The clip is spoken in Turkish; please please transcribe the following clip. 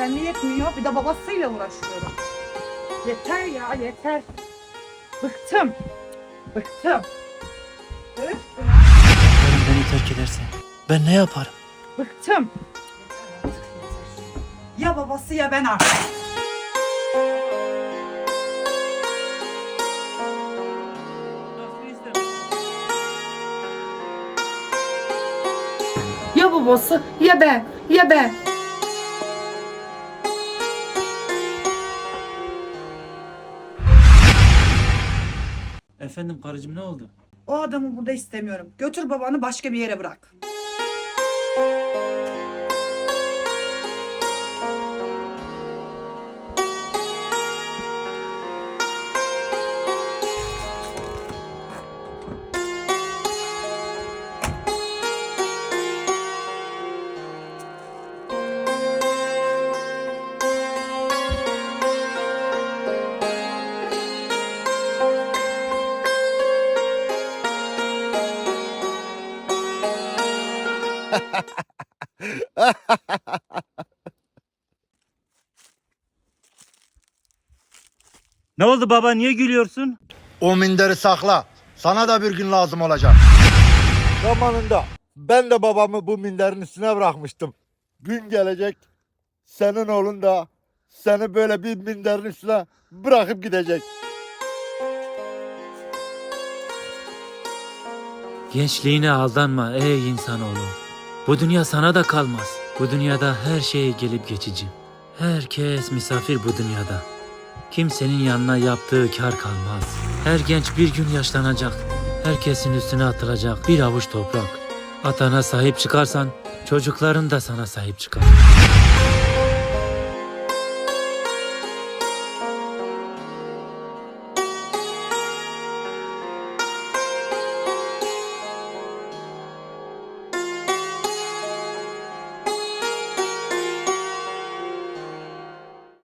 Bir de babasıyla uğraşıyorum. Yeter ya yeter. Bıktım. Bıktım. Bıktım. Karım beni terk ederse ben ne yaparım? Bıktım. Ya babası ya ben artık. Ya babası ya ben ya ben. Efendim karıcığım ne oldu? O adamı burada istemiyorum. Götür babanı başka bir yere bırak. Ne oldu baba niye gülüyorsun? O minderi sakla. Sana da bir gün lazım olacak. Zamanında ben de babamı bu minderin üstüne bırakmıştım. Gün gelecek senin oğlun da seni böyle bir minderin üstüne bırakıp gidecek. Gençliğine aldanma ey insanoğlu. Bu dünya sana da kalmaz. Bu dünyada her şey gelip geçici. Herkes misafir bu dünyada. Kimsenin yanına yaptığı kar kalmaz. Her genç bir gün yaşlanacak. Herkesin üstüne atılacak bir avuç toprak. Atana sahip çıkarsan çocukların da sana sahip çıkar.